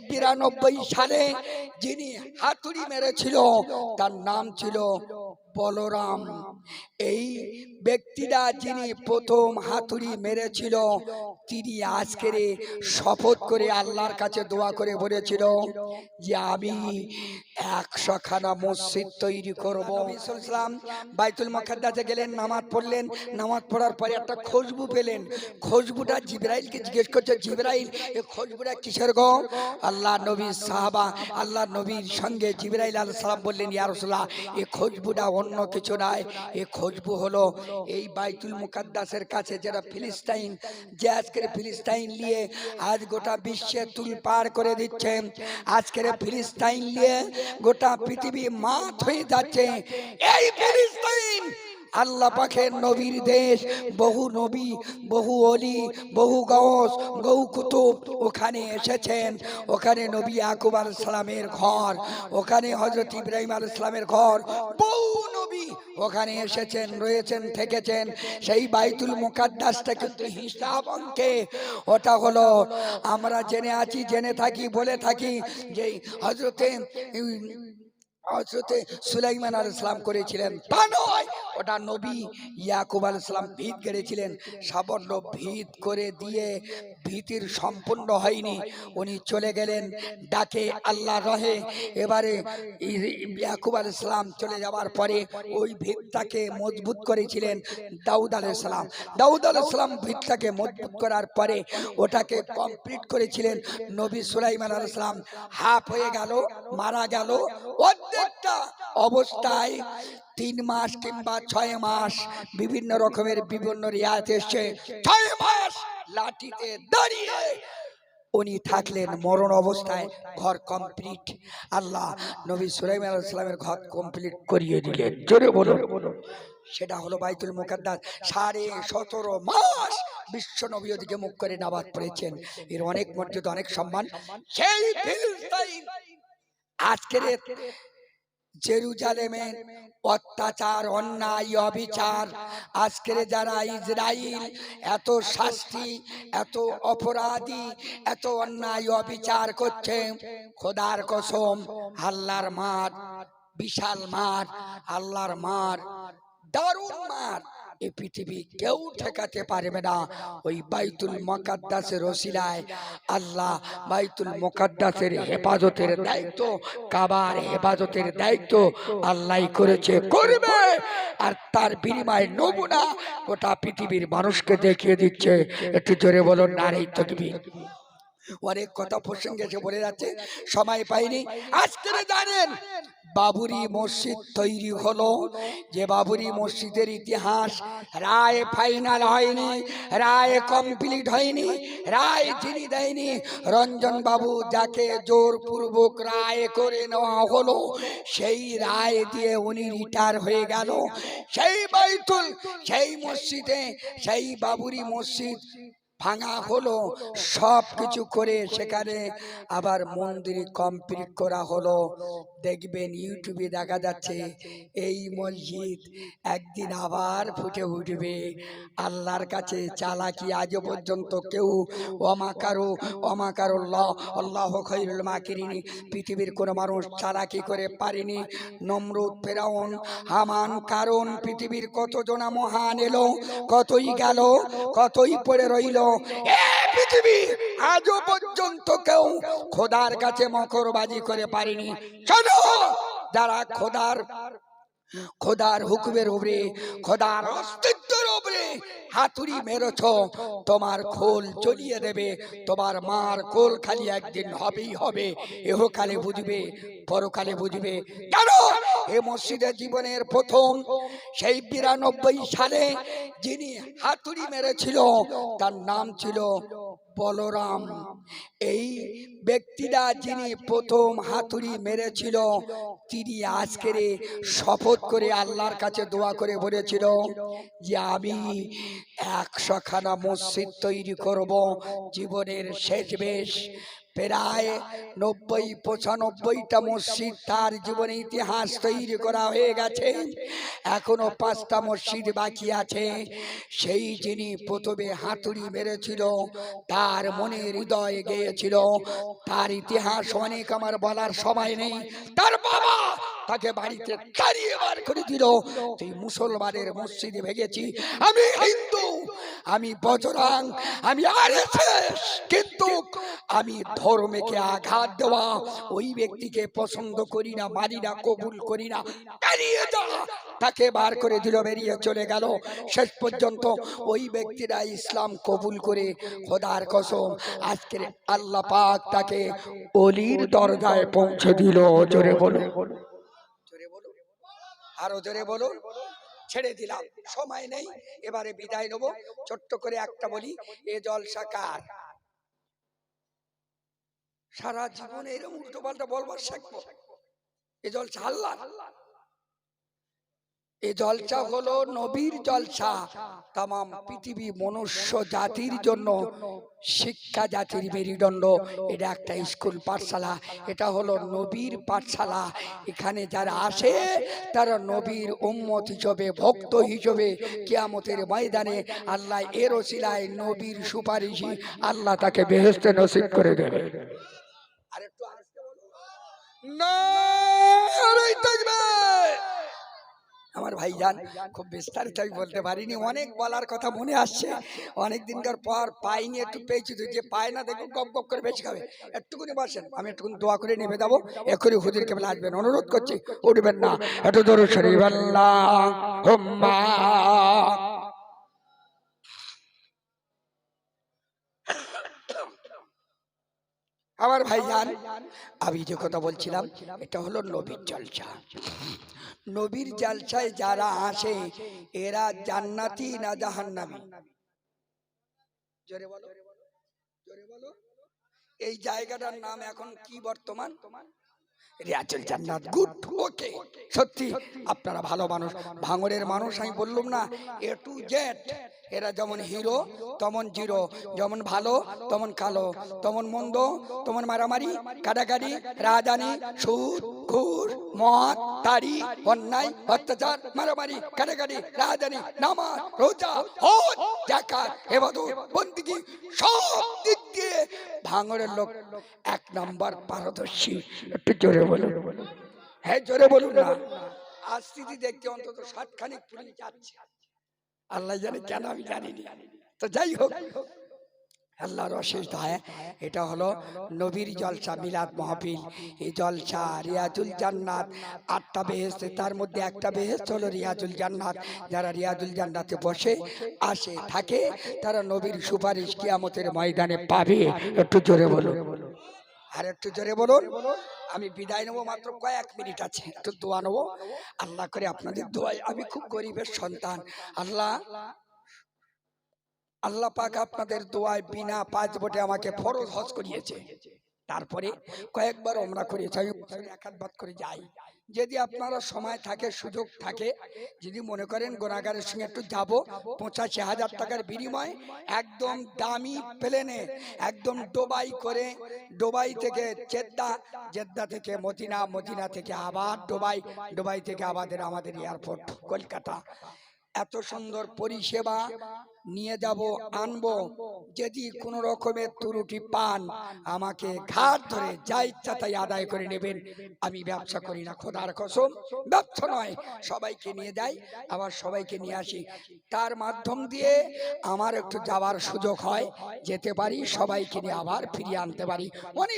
বিরানব্বই সালে যিনি হাতুড়ি মেরেছিল, তার নাম ছিল বলরাম। এই ব্যক্তিরা যিনি প্রথম হাতুড়ি মেরেছিল তিনি আজকের শপথ করে আল্লাহর কাছে দোয়া করে বলেছিল যে আমি একশোখানা মসজিদ তৈরি করব। ইসলাম বাইতুল মকাদ্দাসে গেলেন নামাজ পড়লেন। নামাজ পড়ার পরে একটা খুশবু পেলেন। খুশবুটা জিব্রাইলকে জিজ্ঞেস করছে জিব্রাইল এ খুশবুটা কিসের গো? আল্লাহ নবী সাহাবা আল্লাহ নবীর সঙ্গে জিব্রাইল আল সালাম বললেন ইয়া এ খুশবুটা অন্য কিছু নয় এ খুশবু হলো এই বাইতুল মুকাদ্দাসের কাছে যারা ফিলিস্তাইন যে আজকের ফিলিস্তাইন নিয়ে আজ গোটা বিশ্বে তুল পার করে দিচ্ছে। আজকের ফিলিস্তাইন নিয়ে গোটা পৃথিবী মাত হয়ে যাচ্ছে। এই ফিলিস্তাইন! আল্লাহ পাখের নবীর দেশ, বহু নবী, বহু অলি, বহু গস বহু কুতুব ওখানে এসেছেন। ওখানে নবী আকুব আল সালামের ঘর, ওখানে হজরত ইব্রাহিম আল ইসলামের ঘর, বহু নবী ওখানে এসেছেন, রয়েছেন, থেকেছেন। সেই বাইতুল মুকাদ্দাসটা কিন্তু হিসাব অঙ্কে, ওটা হলো আমরা জেনে আছি, জেনে থাকি, বলে থাকি যে হজরতে হজরতে সুলাইমান আল ইসলাম করেছিলেন। তা নয় ওটা নবী ইয়াকুব আল ইসলাম ভিত গেড়েছিলেন। সাবর্ণ ভিত করে দিয়ে ভীতির সম্পূর্ণ হয়নি। উনি চলে গেলেন, ডাকে আল্লাহ রহে। এবারে ইয়াকুব আল ইসলাম চলে যাওয়ার পরে ওই ভিতটাকে মজবুত করেছিলেন দাউদ আল ইসলাম দাউদ আল ইসলাম ভিতটাকে মজবুত করার পরে ওটাকে কমপ্লিট করেছিলেন নবী সুলাইমান আল ইসলাম হাফ হয়ে গেল, মারা গেল অর্ধেকটা অবস্থায় তিন মাস কিংবা ছয় মাস বিভিন্ন রকমের বিভিন্ন রিয়াত এসছে। ছয় মাস লাঠিতে দাঁড়িয়ে উনি থাকলেন মরণ অবস্থায়, ঘর কমপ্লিট আল্লাহ নবী সুলাইমান আলাইহিস সালামের ঘর কমপ্লিট করিয়ে দিলেন। জোরে বলুন। সেটা হলো বাইতুল মুকাদ্দাস। সাড়ে সতেরো মাস বিশ্ব নবী ওদিকে মুখ করে নাবাদ পড়েছেন। এর অনেক মর্যাদা, অনেক সম্মান। সেই ফিলিস্তাইন আজকের জেরুজালেমে অত্যাচার, অন্যায়, অবিচার। আজকের যারা ইসরায়েল এত শাস্তি, এত অপরাধী, এত অন্যায়, অবিচার করছে, খোদার কসম, আল্লাহর মার বিশাল মার আল্লাহর মার দারুণ মার এই পৃথিবী কেউ ঠেকাতে পারবে না। ওই বাইতুল মকাদ্দাসের রসিলায় আল্লাহ বাইতুল মকাদ্দাসের হেফাজতের দায়িত্ব, কাবার হেফাজতের দায়িত্ব আল্লাহ করেছে, করবে। আর তার বিনিময়ে নমুনা গোটা পৃথিবীর মানুষকে দেখিয়ে দিচ্ছে। একটু জোরে বলুন, নারী তকবীর অনেক কথা প্রসঙ্গে এসে বলে যাচ্ছে সময় পাইনি। আজকে জানেন বাবুরি মসজিদ তৈরি হলো যে বাবুরি মসজিদের ইতিহাস রায় ফাইনাল হয়নি রায় কমপ্লিট হয়নি রায় যিনি দেয়নি রঞ্জন বাবু যাকে জোরপূর্বক রায় করে নেওয়া হলো সেই রায় দিয়ে উনি রিটায়ার হয়ে গেল সেই বাইতুল সেই মসজিদে সেই বাবুরি মসজিদ ভাঙা হলো সব কিছু করে সেখানে আবার মন্দির কমপ্লিট করা হলো। দেখবেন ইউটিউবে দেখা যাচ্ছে এই মসজিদ একদিন আবার ফুটে উঠবে। আল্লাহর কাছে চালাকি আজও পর্যন্ত কেউ। অমাকারো অমাকারুল্লাহ আল্লাহ খৈরুল মাকিরিনি। পৃথিবীর কোনো মানুষ চালাকি করে পারেনি। নমরুদ ফেরাউন হামান কারণ পৃথিবীর কতজনা মহান এলো কতই গেল কতই পড়ে রইল পৃথিবী আজও পর্যন্ত কেউ খোদার কাছে মকরবাজি করে শোনো যারা খোদার খোদার হুকুমের উপরে, খোদার অস্তিত্বের উপরে হাতুড়ি মেরেছ, তোমার খোল চলিয়ে দেবে, তোমার মার কোল খালি একদিন হবেই হবে, এহকালে বুঝবে, পরকালে বুঝবে। কেন এ মসজিদের জীবনের প্রথম সেই বিরানব্বই সালে যিনি হাতুড়ি মেরেছিল, তার নাম ছিল বলরাম। এই ব্যক্তিরা যিনি প্রথম হাতুড়ি মেরেছিল, তিনি আজকের শপথ করে আল্লাহর কাছে দোয়া করে বলেছিল যে, আমি একশোখানা মসজিদ তৈরি করব, জীবনের শেষ বেশ প্রায় নব্বই, পঁচানব্বইটা মসজিদ তার জীবনে ইতিহাস তৈরি করা হয়ে গেছে। এখনও পাঁচটা মসজিদ বাকি আছে। সেই যিনি প্রথমে হাতুড়ি মেরেছিল, তার মনে হৃদয়ে গিয়েছিল। তার ইতিহাস অনেক আমার বলার সময় নেই। তার বাবা তাকে বাড়িতে তাড়িয়ে বার করে দিল, তুই মুসলমানের মসজিদে ভেঙেছি আমি আমি বজরাং, আমি আরএসএস, কিন্তু আমি ধর্মকে আঘাত দেওয়া ওই ব্যক্তিকে পছন্দ করি না, মানি না, কবুল করি না বেরিয়ে যা তাকে বার করে দিল, বেরিয়ে চলে গেল। শেষ পর্যন্ত ওই ব্যক্তিরা ইসলাম কবুল করে, খোদার কসম, আজকের আল্লাহ পাক তাকে অলির দরজায় পৌঁছে দিল। জোরে বলো জোরে বলো আরও জোরে বলো ছেড়ে দিলাম। সময় নেই। এবারে বিদায় নেব। ছোট্ট করে একটা বলি, এ জলসা কার? সারা জীবনে এরকম উল্টো পাল্টা বলবার শিখব এ জলসা আল্লাহ এ জলসা হলো নবীর জলসা। তাম পৃথিবী মনুষ্য জাতির জন্য, শিক্ষা জাতির মেরুদণ্ড। এটা একটা স্কুল পাঠশালা, এটা হলো নবীর পাঠশালা। এখানে যারা আসে, তারা নবীর উম্মত হিসেবে, ভক্ত হিসেবে কিয়ামতের ময়দানে আল্লাহ এর ওসিলায় নবীর সুপারিশি আল্লাহ তাকে বেহেস্তে নসিব করে দেবে। তাকবীর। আমার ভাইজান, খুব বিস্তারিত আমি বলতে পারিনি, অনেক বলার কথা মনে আসছে। অনেক দিনকার পর পাইনি, একটু পেয়েছি তো যে পায় না, দেখুন, গপ গপ করে বেশি খাবে। একটুকুনি বসেন, আমি একটুকুনি দোয়া করে নেমে যাব। এখনই হুদির কেবল আসবেন, অনুরোধ করছি, উঠবেন না। এত ধরুন শরীর আল্লাহ আমার ভাই ভাইজান, আমি যে কথা বলছিলাম, এটা হলো নবীর জলসা। নবীর জালসায় যারা আসে, এরা জান্নাতি না জাহান্নামী? জোরে বলো। জোরে বলো। এই জায়গাটার নাম এখন কি বর্তমান? রিয়াজুল জান্নাত গুড, ওকে, সত্যি, আপনারা ভালো মানুষ। ভাঙরের মানুষ, আমি বললাম না, এ টু জেড। এরা যেমন হিরো, তেমন জিরো। যেমন ভালো, তেমন কালো। তেমন মন্দ, তেমন মারামারি, কাটাকাটি রাজানি সুদ, ঘুষ, মদ তাড়ি অন্যায়, অত্যাচার, মারামারি, কাটাকাটি রাজানি নামাজ, রোজা, হজ, জাকাত, এবাদত, বন্দিগি, সব দিক দিয়ে ভাঙরের লোক এক নাম্বার পারদর্শী। একটু জোরে বলুন। হ্যাঁ জোরে বলুন না। আজ দেখতে অন্তত ষাটখানিক পুলিশ যাচ্ছে। আল্লাহ জানে কেন আমি জানিনি তো যাই হোক আল্লাহর অশেষ দয়া এটা হলো নবীর জলসা মিলাদ মাহফিল। এই জলসা রিয়াজুল জান্নাত। আটটা বেহেস্ত তার মধ্যে একটা বেহেস্ত হলো রিয়াজুল জান্নাত। যারা রিয়াজুল জান্নাতে বসে আসে থাকে তারা নবীর সুপারিশ কিয়ামতের ময়দানে পাবে। একটু জোরে বলুন। আর একটু জোরে বলুন। আমি বিদায় নেব মাত্র কয়েক মিনিট আছে, একটু দোয়া নেব। আল্লাহ করে আপনাদের দোয়াই আমি খুব গরিবের সন্তান। আল্লাহ আল্লাহ পাক আপনাদের দোয়ায় বিনা পাঁচ ভোটে আমাকে ফরজ হজ করিয়েছে। তারপরে কয়েকবার ওমরা করেছে, আমি এক হাত করে যাই। যদি আপনারা সময় থাকে সুযোগ থাকে যদি মনে করেন গোনাগারের সঙ্গে একটু যাব পঁচাশি হাজার টাকার বিনিময়ে একদম দামি প্লেনে একদম ডোবাই করে ডোবাই থেকে চেদ্দা জেদ্দা থেকে মদিনা মদিনা থেকে আবার ডোবাই ডোবাই থেকে আমাদের আমাদের এয়ারপোর্ট কলকাতা। এত সুন্দর পরিষেবা নিয়ে যাব, আনব। যদি কোনো রকমের ত্রুটি পান, আমাকে ঘাট ধরে যা ইচ্ছা তাই আদায় করে নেবেন। আমি ব্যবসা করি না, খোদার কসম। ব্যবসা নয়, সবাইকে নিয়ে যাই, আবার সবাইকে নিয়ে আসি। তার মাধ্যম দিয়ে আমার একটু যাওয়ার সুযোগ হয়, যেতে পারি, সবাইকে নিয়ে আবার ফিরিয়ে আনতে পারি। অনেক